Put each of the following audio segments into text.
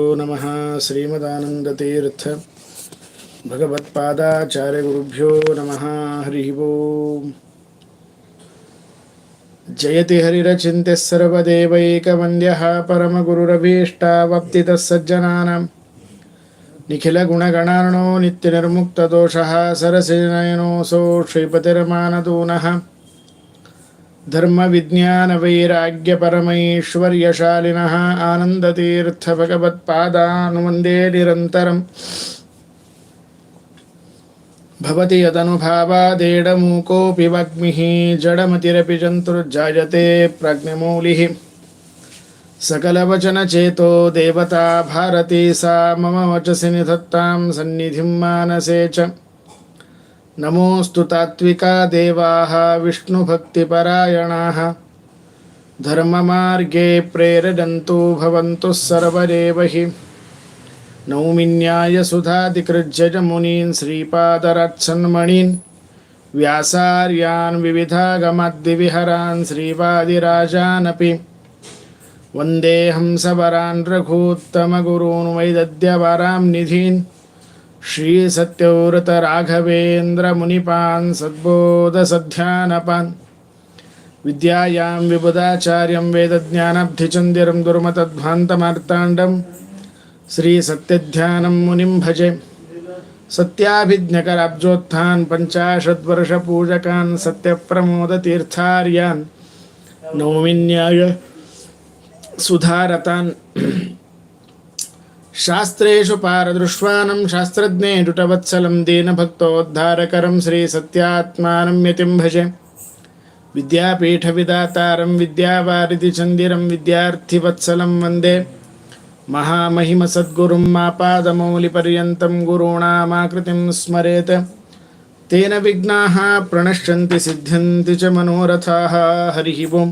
नमः श्रीमदानन्दतीर्थ भगवत्पादाचार्यगुरुभ्यो नमः हरिः ओम् जयति हरिरचिन्त्यः सर्वदेवैकवन्द्यः परमगुरुरभीष्टावप्तितः सज्जनानां निखिलगुणगणार्णो नित्यनिर्मुक्तदोषः सरसिनयनोऽसौ श्रीपतिर्मानदूनः धर्मविज्ञानवैराग्यपरमैश्वर्यशालिनः आनन्दतीर्थभगवत्पादानुवन्दे निरन्तरम् भवति यदनुभावादेडमूकोऽपि वाग्मिः जडमतिरपि जन्तुर्जायते प्राज्ञमौलिः सकलवचनचेतो देवता भारती सा मम वचसि निधत्तां सन्निधिं मानसे च నమోస్తు తాత్వికా దేవా విష్ణుభక్తిపరాయణా ధర్మమార్గే ప్రేరయంతో భవంతు సర్వదేవహి నౌమిన్యాయ సుధాదికృజ్యజమునీన్ శ్రీపాదరత్సన్మణీన్ వ్యాసార్యాన్ వివిధాగమద్వివిహరాన్ శ్రీవాదిరాజానపి వందేహం సవరాన్ రఘూత్తమగురూన్ వైదద్యవరాం నిధీన్ श्रीसत्यव्रतराघवेन्द्रमुनिपान् सद्बोधसध्यानपान्। विद्यायां विबुधाचार्यं वेदज्ञानब्धिचन्दिरं दुर्मतध्वान्तमार्ताण्डं श्रीसत्यध्यानं मुनिं भजे। सत्याभिज्ञकराब्जोत्थान् पञ्चाशद्वर्षपूजकान् सत्यप्रमोदतीर्थार्यान् नौमिन्याय सुधारतान्। శాస్త్రేషు పారదృష్వానం శాస్త్రజ్ఞేటుటవత్సలం దీనభక్తోద్ధారకరం శ్రీ సత్యాత్మానం యతిం భజే విద్యాపీఠ విదాతారం విద్యావారిధి చందిరం విద్యార్థివత్సలం వందే మహామహిమ సద్గురుం మాపాదమౌలిపర్యంతం గురుణామాకృతిం స్మరేత్ తేన విఘ్నా ప్రణశ్యంతి సిద్ధ్యంతి చ మనోరథా హరి ఓం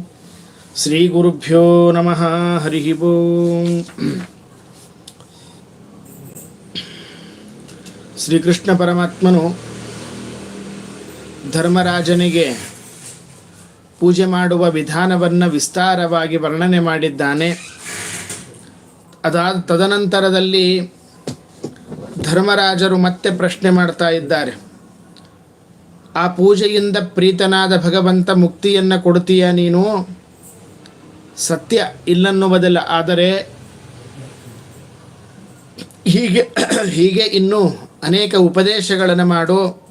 శ్రీగురుభ్యో నమ హరి ಶ್ರೀಕೃಷ್ಣ ಪರಮಾತ್ಮನು ಧರ್ಮರಾಜನಿಗೆ ಪೂಜೆ ಮಾಡುವ ವಿಧಾನವನ್ನು ವಿಸ್ತಾರವಾಗಿ ವರ್ಣನೆ ಮಾಡಿದ್ದಾನೆ. ಅದಾದ ತದನಂತರದಲ್ಲಿ ಧರ್ಮರಾಜರು ಮತ್ತೆ ಪ್ರಶ್ನೆ ಮಾಡ್ತಾ ಇದ್ದಾರೆ. ಆ ಪೂಜೆಯಿಂದ ಪ್ರೀತನಾದ ಭಗವಂತ ಮುಕ್ತಿಯನ್ನು ಕೊಡ್ತೀಯ ನೀನು? ಸತ್ಯ ಇಲ್ಲನ್ನುವುದಿಲ್ಲ, ಆದರೆ ಹೀಗೆ ಹೀಗೆ ಇನ್ನೂ ಅನೇಕ ಉಪದೇಶಗಳನ್ನು ಮಾಡು.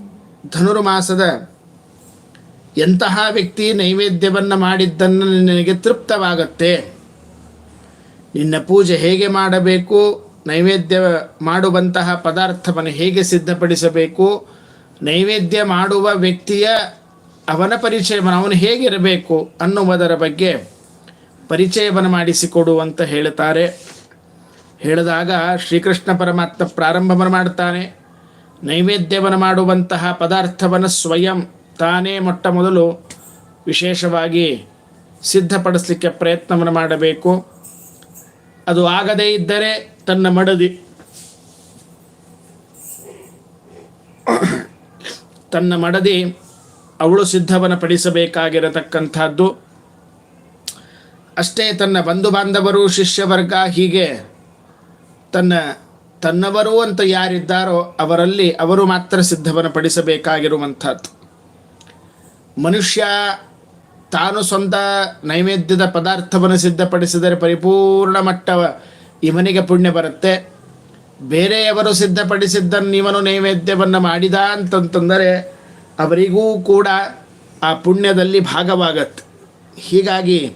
ಧನುರ್ಮಾಸದ ಎಂತಹ ವ್ಯಕ್ತಿ ನೈವೇದ್ಯವನ್ನು ಮಾಡಿದ್ದನ್ನು ನಿನಗೆ ತೃಪ್ತವಾಗತ್ತೆ. ನಿನ್ನ ಪೂಜೆ ಹೇಗೆ ಮಾಡಬೇಕು, ನೈವೇದ್ಯ ಮಾಡುವಂತಹ ಪದಾರ್ಥವನ್ನು ಹೇಗೆ ಸಿದ್ಧಪಡಿಸಬೇಕು, ನೈವೇದ್ಯ ಮಾಡುವ ವ್ಯಕ್ತಿಯ ಅವನ ಪರಿಚಯವನ್ನು, ಅವನು ಹೇಗಿರಬೇಕು ಅನ್ನುವುದರ ಬಗ್ಗೆ ಪರಿಚಯವನ್ನು ಮಾಡಿಸಿಕೊಡು ಅಂತ ಹೇಳ್ತಾರೆ ಹೇಳಿದಾಗ ಶ್ರೀಕೃಷ್ಣ ಪರಮಾತ್ಮ ಪ್ರಾರಂಭವನ್ನು ಮಾಡ್ತಾನೆ ನೈವೇದ್ಯವನ್ನು ಮಾಡುವಂತಹ ಪದಾರ್ಥವನ್ನು ಸ್ವಯಂ ತಾನೇ ಮೊಟ್ಟ ಮೊದಲು ವಿಶೇಷವಾಗಿ ಸಿದ್ಧಪಡಿಸಲಿಕ್ಕೆ ಪ್ರಯತ್ನವನ್ನು ಮಾಡಬೇಕು. ಅದು ಆಗದೇ ಇದ್ದರೆ ತನ್ನ ಮಡದಿ ತನ್ನ ಮಡದಿ ಅವಳು ಸಿದ್ಧವನ್ನು ಪಡಿಸಬೇಕಾಗಿರತಕ್ಕಂಥದ್ದು. ಅಷ್ಟೇ ತನ್ನ ಬಂಧು ಬಾಂಧವರು ಶಿಷ್ಯವರ್ಗ ಹೀಗೆ ತನ್ನ ತನ್ನವರು ಅಂತ ಯಾರಿದ್ದಾರೋ ಅವರಲ್ಲಿ ಅವರು ಮಾತ್ರ ಸಿದ್ಧವನ್ನು ಪಡಿಸಬೇಕಾಗಿರುವಂಥದ್ದು. ಮನುಷ್ಯ ತಾನು ಸ್ವಂತ ನೈವೇದ್ಯದ ಪದಾರ್ಥವನ್ನು ಸಿದ್ಧಪಡಿಸಿದರೆ ಪರಿಪೂರ್ಣ ಮಟ್ಟ ಇವನಿಗೆ ಪುಣ್ಯ ಬರುತ್ತೆ. ಬೇರೆಯವರು ಸಿದ್ಧಪಡಿಸಿದ್ದನ್ನು ಇವನು ನೈವೇದ್ಯವನ್ನು ಮಾಡಿದ ಅಂತಂತಂದರೆ ಅವರಿಗೂ ಕೂಡ ಆ ಪುಣ್ಯದಲ್ಲಿ ಭಾಗವಾಗತ್ತೆ. ಹೀಗಾಗಿ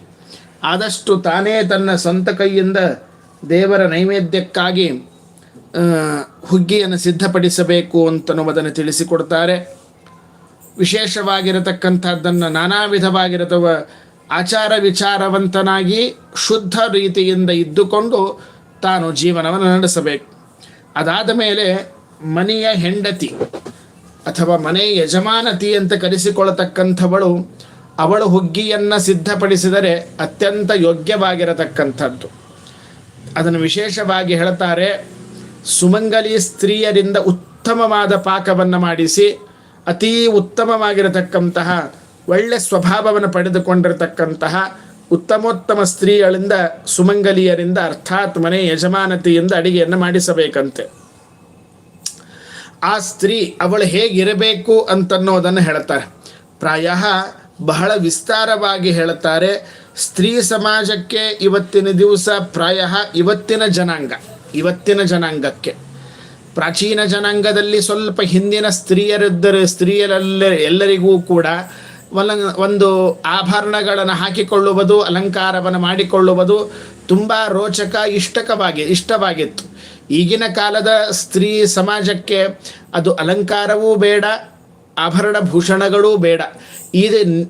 ಆದಷ್ಟು ತಾನೇ ತನ್ನ ಸ್ವಂತ ಕೈಯಿಂದ ದೇವರ ನೈವೇದ್ಯಕ್ಕಾಗಿ ಹುಗ್ಗಿಯನ್ನು ಸಿದ್ಧಪಡಿಸಬೇಕು ಅಂತನ್ನುವುದನ್ನು ತಿಳಿಸಿಕೊಡ್ತಾರೆ. ವಿಶೇಷವಾಗಿರತಕ್ಕಂಥದ್ದನ್ನು ನಾನಾ ವಿಧವಾಗಿರತವ ಆಚಾರ ವಿಚಾರವಂತನಾಗಿ ಶುದ್ಧ ರೀತಿಯಿಂದ ಇದ್ದುಕೊಂಡು ತಾನು ಜೀವನವನ್ನು ನಡೆಸಬೇಕು. ಅದಾದ ಮೇಲೆ ಮನೆಯ ಹೆಂಡತಿ ಅಥವಾ ಮನೆ ಯಜಮಾನತಿ ಅಂತ ಕರೆಸಿಕೊಳ್ಳತಕ್ಕಂಥವಳು ಅವಳು ಹುಗ್ಗಿಯನ್ನು ಸಿದ್ಧಪಡಿಸಿದರೆ ಅತ್ಯಂತ ಯೋಗ್ಯವಾಗಿರತಕ್ಕಂಥದ್ದು. ಅದನ್ನು ವಿಶೇಷವಾಗಿ ಹೇಳ್ತಾರೆ ಸುಮಂಗಲಿ ಸ್ತ್ರೀಯರಿಂದ ಉತ್ತಮವಾದ ಪಾಕವನ್ನು ಮಾಡಿಸಿ, ಅತೀ ಉತ್ತಮವಾಗಿರತಕ್ಕಂತಹ, ಒಳ್ಳೆ ಸ್ವಭಾವವನ್ನು ಪಡೆದುಕೊಂಡಿರತಕ್ಕಂತಹ ಉತ್ತಮೋತ್ತಮ ಸ್ತ್ರೀಗಳಿಂದ ಸುಮಂಗಲಿಯರಿಂದ ಅರ್ಥಾತ್ ಮನೆ ಯಜಮಾನತಿಯಿಂದ ಅಡಿಗೆಯನ್ನು ಮಾಡಿಸಬೇಕಂತೆ. ಆ ಸ್ತ್ರೀ ಅವಳು ಹೇಗಿರಬೇಕು ಅಂತನ್ನೋದನ್ನು ಹೇಳ್ತಾರೆ ಪ್ರಾಯ ಬಹಳ ವಿಸ್ತಾರವಾಗಿ ಹೇಳುತ್ತಾರೆ ಸ್ತ್ರೀ ಸಮಾಜಕ್ಕೆ ಇವತ್ತಿನ ದಿವಸ ಪ್ರಾಯ ಇವತ್ತಿನ ಜನಾಂಗ, ಇವತ್ತಿನ ಜನಾಂಗಕ್ಕೆ. ಪ್ರಾಚೀನ ಜನಾಂಗದಲ್ಲಿ ಸ್ವಲ್ಪ ಹಿಂದಿನ ಸ್ತ್ರೀಯರಿದ್ದರೆ ಸ್ತ್ರೀಯರೆಲ್ಲ ಎಲ್ಲರಿಗೂ ಕೂಡ ಒಲ, ಒಂದು ಆಭರಣಗಳನ್ನು ಹಾಕಿಕೊಳ್ಳುವುದು, ಅಲಂಕಾರವನ್ನು ಮಾಡಿಕೊಳ್ಳುವುದು ತುಂಬ ರೋಚಕ, ಇಷ್ಟಕವಾಗಿ, ಇಷ್ಟವಾಗಿತ್ತು. ಈಗಿನ ಕಾಲದ ಸ್ತ್ರೀ ಸಮಾಜಕ್ಕೆ ಅದು ಅಲಂಕಾರವೂ ಬೇಡ ಆಭರಣ ಭೂಷಣಗಳೂ ಬೇಡ. ಈ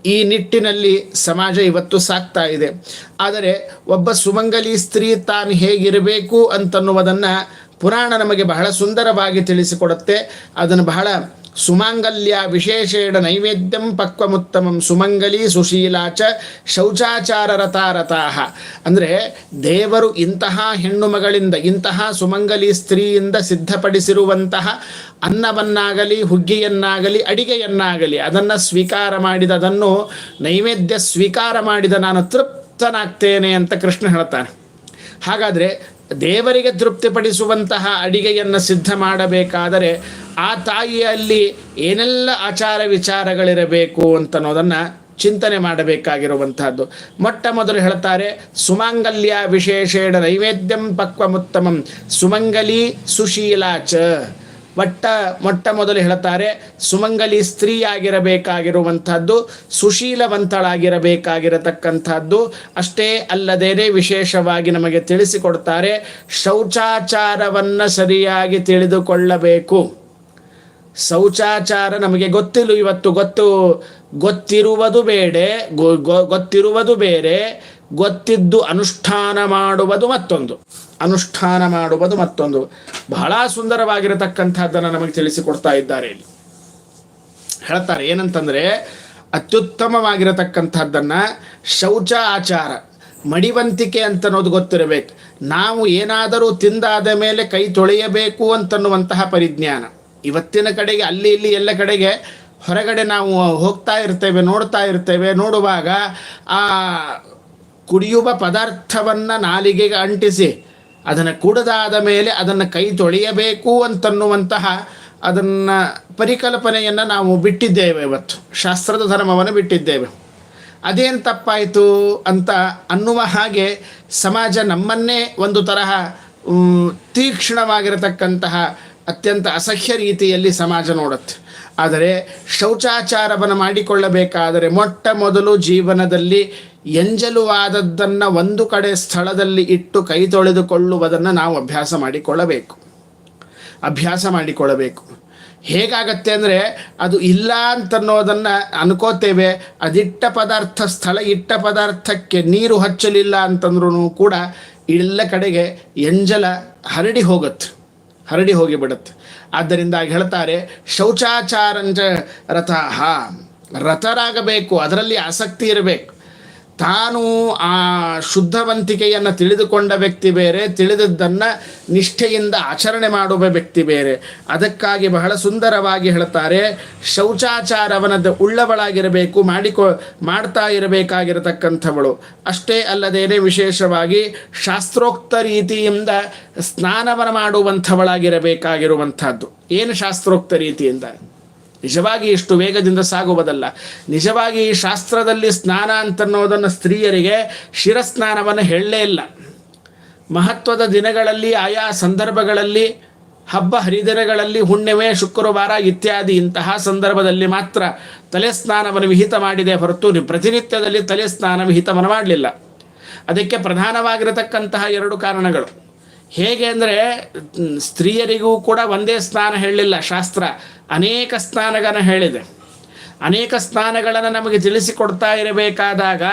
ಈ ನಿಟ್ಟಿನಲ್ಲಿ ಸಮಾಜ ಇವತ್ತು ಸಾಕ್ತಾ ಇದೆ. ಆದರೆ ಒಬ್ಬ ಸುಮಂಗಲಿ ಸ್ತ್ರೀ ತಾನು ಹೇಗಿರಬೇಕು ಅಂತನ್ನುವುದನ್ನು ಪುರಾಣ ನಮಗೆ ಬಹಳ ಸುಂದರವಾಗಿ ತಿಳಿಸಿಕೊಡುತ್ತೆ. ಅದನ್ನು ಬಹಳ ಸುಮಾಂಗಲ್ಯ ವಿಶೇಷೇಣ ನೈವೇದ್ಯಂ ಪಕ್ವಮುತ್ತಮಂ ಸುಮಂಗಲಿ ಸುಶೀಲಾಚ ಶೌಚಾಚಾರ ರತಾರತಾಹ ಅಂದರೆ ದೇವರು ಇಂತಹ ಹೆಣ್ಣು ಮಗಳಿಂದ, ಇಂತಹ ಸುಮಂಗಲಿ ಸ್ತ್ರೀಯಿಂದ ಸಿದ್ಧಪಡಿಸಿರುವಂತಹ ಅನ್ನವನ್ನಾಗಲಿ, ಹುಗ್ಗಿಯನ್ನಾಗಲಿ, ಅಡಿಗೆಯನ್ನಾಗಲಿ, ಅದನ್ನು ಸ್ವೀಕಾರ ಮಾಡಿದ, ಅದನ್ನು ನೈವೇದ್ಯ ಸ್ವೀಕಾರ ಮಾಡಿದ ನಾನು ತೃಪ್ತನಾಗ್ತೇನೆ ಅಂತ ಕೃಷ್ಣ ಹೇಳ್ತಾನೆ. ಹಾಗಾದರೆ ದೇವರಿಗೆ ತೃಪ್ತಿಪಡಿಸುವಂತಹ ಅಡಿಗೆಯನ್ನು ಸಿದ್ಧ ಮಾಡಬೇಕಾದರೆ ಆ ತಾಯಿಯಲ್ಲಿ ಏನೆಲ್ಲ ಆಚಾರ ವಿಚಾರಗಳಿರಬೇಕು ಅಂತನ್ನೋದನ್ನು ಚಿಂತನೆ ಮಾಡಬೇಕಾಗಿರುವಂತಹದ್ದು. ಮೊಟ್ಟ ಮೊದಲು ಹೇಳ್ತಾರೆ, ಸುಮಾಂಗಲ್ಯ ವಿಶೇಷೇಣ ನೈವೇದ್ಯಂ ಪಕ್ವಮುತ್ತಮಂ, ಸುಮಂಗಲಿ ಸುಶೀಲಾಚ. ಮೊಟ್ಟ ಮೊಟ್ಟ ಮೊದಲು ಹೇಳ್ತಾರೆ ಸುಮಂಗಲಿ ಸ್ತ್ರೀಯಾಗಿರಬೇಕಾಗಿರುವಂಥದ್ದು, ಸುಶೀಲವಂತಳಾಗಿರಬೇಕಾಗಿರತಕ್ಕಂಥದ್ದು. ಅಷ್ಟೇ ಅಲ್ಲದೇನೆ ವಿಶೇಷವಾಗಿ ನಮಗೆ ತಿಳಿಸಿಕೊಡ್ತಾರೆ, ಶೌಚಾಚಾರವನ್ನು ಸರಿಯಾಗಿ ತಿಳಿದುಕೊಳ್ಳಬೇಕು. ಶೌಚಾಚಾರ ನಮಗೆ ಗೊತ್ತಿಲ್ಲ, ಇವತ್ತು ಗೊತ್ತು, ಗೊತ್ತಿರುವುದು ಬೇಡೆ ಗೊತ್ತಿರುವುದು ಬೇರೆ, ಗೊತ್ತಿದ್ದು ಅನುಷ್ಠಾನ ಮಾಡುವುದು ಮತ್ತೊಂದು. ಅನುಷ್ಠಾನ ಮಾಡುವುದು ಮತ್ತೊಂದು. ಬಹಳ ಸುಂದರವಾಗಿರತಕ್ಕಂಥದ್ದನ್ನು ನಮಗೆ ತಿಳಿಸಿಕೊಡ್ತಾ ಇದ್ದಾರೆ ಇಲ್ಲಿ. ಹೇಳ್ತಾರೆ ಏನಂತಂದರೆ, ಅತ್ಯುತ್ತಮವಾಗಿರತಕ್ಕಂಥದ್ದನ್ನು ಶೌಚ ಆಚಾರ, ಮಡಿವಂತಿಕೆ ಅಂತನ್ನೋದು ಗೊತ್ತಿರಬೇಕು. ನಾವು ಏನಾದರೂ ತಿಂದಾದ ಮೇಲೆ ಕೈ ತೊಳೆಯಬೇಕು ಅಂತನ್ನುವಂತಹ ಪರಿಜ್ಞಾನ. ಇವತ್ತಿನ ಕಡೆಗೆ, ಅಲ್ಲಿ ಇಲ್ಲಿ ಎಲ್ಲ ಕಡೆಗೆ ಹೊರಗಡೆ ನಾವು ಹೋಗ್ತಾ ಇರ್ತೇವೆ, ನೋಡ್ತಾ ಇರ್ತೇವೆ, ನೋಡುವಾಗ ಆ ಕುಡಿಯುವ ಪದಾರ್ಥವನ್ನು ನಾಲಿಗೆಗೆ ಅಂಟಿಸಿ ಅದನ್ನು ಕೂಡದಾದ ಮೇಲೆ ಅದನ್ನು ಕೈ ತೊಳೆಯಬೇಕು ಅಂತನ್ನುವಂತಹ ಅದನ್ನು ಪರಿಕಲ್ಪನೆಯನ್ನು ನಾವು ಬಿಟ್ಟಿದ್ದೇವೆ ಇವತ್ತು. ಶಾಸ್ತ್ರದ ಧರ್ಮವನ್ನು ಬಿಟ್ಟಿದ್ದೇವೆ. ಅದೇನು ತಪ್ಪಾಯಿತು ಅಂತ ಅನ್ನುವ ಹಾಗೆ ಸಮಾಜ ನಮ್ಮನ್ನೇ ಒಂದು ತರಹ ತೀಕ್ಷ್ಣವಾಗಿರತಕ್ಕಂತಹ ಅತ್ಯಂತ ಅಸಹ್ಯ ರೀತಿಯಲ್ಲಿ ಸಮಾಜ ನೋಡುತ್ತೆ. ಆದರೆ ಶೌಚಾಚಾರವನ್ನು ಮಾಡಿಕೊಳ್ಳಬೇಕಾದರೆ ಮೊಟ್ಟ ಮೊದಲು ಜೀವನದಲ್ಲಿ ಎಂಜಲುವಾದದ್ದನ್ನು ಒಂದು ಕಡೆ ಸ್ಥಳದಲ್ಲಿ ಇಟ್ಟು ಕೈ ತೊಳೆದುಕೊಳ್ಳುವುದನ್ನು ನಾವು ಅಭ್ಯಾಸ ಮಾಡಿಕೊಳ್ಳಬೇಕು. ಅಭ್ಯಾಸ ಮಾಡಿಕೊಳ್ಳಬೇಕು. ಹೇಗಾಗತ್ತೆ ಅಂದರೆ ಅದು ಇಲ್ಲ ಅಂತನ್ನೋದನ್ನು ಅನ್ಕೋತೇವೆ. ಅದಿಟ್ಟ ಪದಾರ್ಥ ಸ್ಥಳ, ಇಟ್ಟ ಪದಾರ್ಥಕ್ಕೆ ನೀರು ಹಚ್ಚಲಿಲ್ಲ ಅಂತಂದ್ರೂ ಕೂಡ ಎಲ್ಲ ಕಡೆಗೆ ಎಂಜಲ ಹರಡಿ ಹೋಗುತ್ತೆ. ಹರಡಿ ಹೋಗಿಬಿಡುತ್ತೆ. ಆದ್ದರಿಂದ ಹೇಳ್ತಾರೆ ಶೌಚಾಚಾರಂಜ ರಥ ರಥರಾಗಬೇಕು ಅದರಲ್ಲಿ ಆಸಕ್ತಿ ಇರಬೇಕು. ತಾನು ಆ ಶುದ್ಧವಂತಿಕೆಯನ್ನು ತಿಳಿದುಕೊಂಡ ವ್ಯಕ್ತಿ ಬೇರೆ, ತಿಳಿದದ್ದನ್ನು ನಿಷ್ಠೆಯಿಂದ ಆಚರಣೆ ಮಾಡುವ ವ್ಯಕ್ತಿ ಬೇರೆ. ಅದಕ್ಕಾಗಿ ಬಹಳ ಸುಂದರವಾಗಿ ಹೇಳ್ತಾರೆ, ಶೌಚಾಚಾರವನದ ಉಳ್ಳವಳಾಗಿರಬೇಕು, ಮಾಡಿಕೊ, ಮಾಡ್ತಾ ಇರಬೇಕಾಗಿರತಕ್ಕಂಥವಳು. ಅಷ್ಟೇ ಅಲ್ಲದೇನೆ ವಿಶೇಷವಾಗಿ ಶಾಸ್ತ್ರೋಕ್ತ ರೀತಿಯಿಂದ ಸ್ನಾನವನ್ನು ಮಾಡುವಂಥವಳಾಗಿರಬೇಕಾಗಿರುವಂಥದ್ದು. ಏನು ಶಾಸ್ತ್ರೋಕ್ತ ರೀತಿಯಿಂದ? ನಿಜವಾಗಿ ಇಷ್ಟು ವೇಗದಿಂದ ಸಾಗುವುದಲ್ಲ ನಿಜವಾಗಿ ಈ ಶಾಸ್ತ್ರದಲ್ಲಿ ಸ್ನಾನ ಅಂತನ್ನೋದನ್ನು ಸ್ತ್ರೀಯರಿಗೆ ಶಿರಸ್ನಾನವನ್ನು ಹೇಳಲೇ ಇಲ್ಲ. ಮಹತ್ವದ ದಿನಗಳಲ್ಲಿ ಆಯಾ ಸಂದರ್ಭಗಳಲ್ಲಿ, ಹಬ್ಬ ಹರಿದಿನಗಳಲ್ಲಿ, ಹುಣ್ಣಿಮೆ, ಶುಕ್ರವಾರ ಇತ್ಯಾದಿ ಇಂತಹ ಸಂದರ್ಭದಲ್ಲಿ ಮಾತ್ರ ತಲೆ ಸ್ನಾನವನ್ನು ವಿಹಿತ ಮಾಡಿದೆ ಹೊರತು ಪ್ರತಿನಿತ್ಯದಲ್ಲಿ ತಲೆ ಸ್ನಾನ ವಿಹಿತವನ್ನು ಮಾಡಲಿಲ್ಲ. ಅದಕ್ಕೆ ಪ್ರಧಾನವಾಗಿರತಕ್ಕಂತಹ ಎರಡು ಕಾರಣಗಳು. ಹೇಗೆ ಅಂದರೆ ಸ್ತ್ರೀಯರಿಗೂ ಕೂಡ ಒಂದೇ ಸ್ನಾನ ಹೇಳಲಿಲ್ಲ ಶಾಸ್ತ್ರ. ಅನೇಕ ಸ್ನಾನಗಳನ್ನು ಹೇಳಿದೆ. ಅನೇಕ ಸ್ನಾನಗಳನ್ನು ನಮಗೆ ತಿಳಿಸಿಕೊಡ್ತಾ ಇರಬೇಕಾದಾಗ